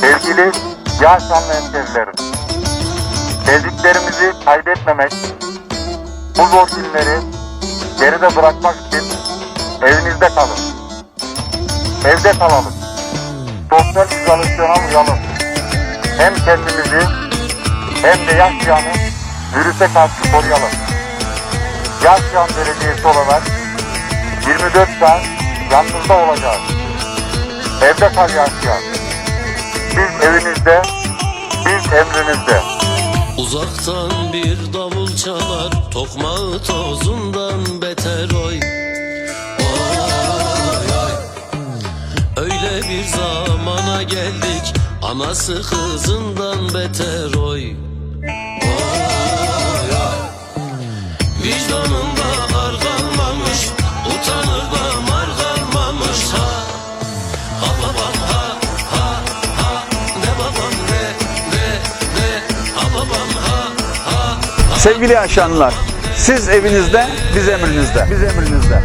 Sevgili Yaşanlı hemşerilerim, sevdiklerimizi kaybetmemek, bu zor günleri geride bırakmak için evinizde kalın. Evde kalalım. Sosyal izolasyona uyalım. Hem kendimizi hem de yaşayanı virüse karşı koruyalım. Yaşayan Belediyesi olarak 24 saat yanınızda olacağız. Evde kal yaşayan. Siz evinizde, biz emrinizde. Uzaktan bir davul çalar Tokmağı tozundan beter oy. Oy oy Öyle bir zamana geldik Anası kızından beter Oy Sevgili yaşayanlar, siz evinizde, biz emrinizde. Biz emrinizde.